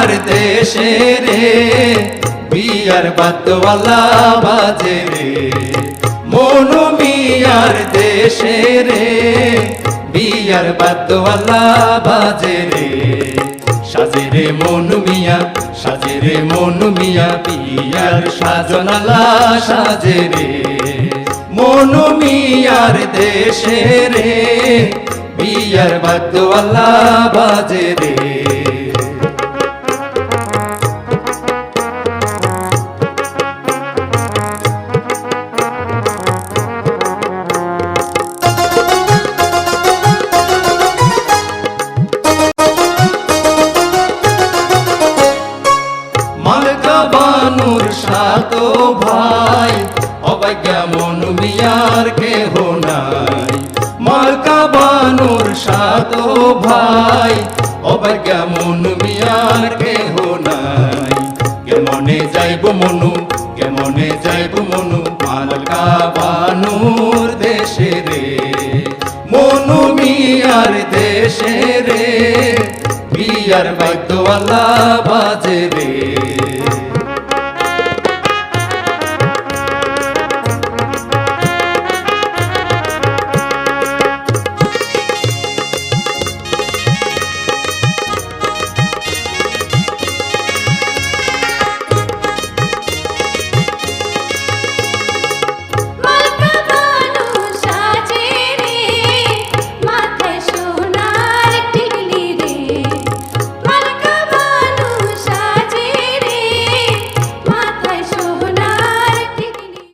মিয়ার দেশে রে বিয়ার বাদ্যওয়ালা বাজে রে। মনু মিয়ার দেশে রে বিয়ার বাদ্যওয়ালা বাজে রে। সাজে রে মনু মিয়া, সাজে রে মনু মিয়া বিয়ার সাজনালা সাজে রে। মনু মিয়ার দেশে রে বিয়ার বাদ্যওয়ালা বাজে রে। সাত ভাই, অবজ্ঞা মন মিয়ার কেহ নাই। মালকা বানুর সাত ভাই, অবজ্ঞা মন মিয়ার কেহ নাই। কেমনে যাইব মনু, কেমনে যাইব মনু, মালকা বানুর দেশে রে। মনু মিয়ার দেশে রে, বিয়ার বাদ্যওয়ালা বাজে রে।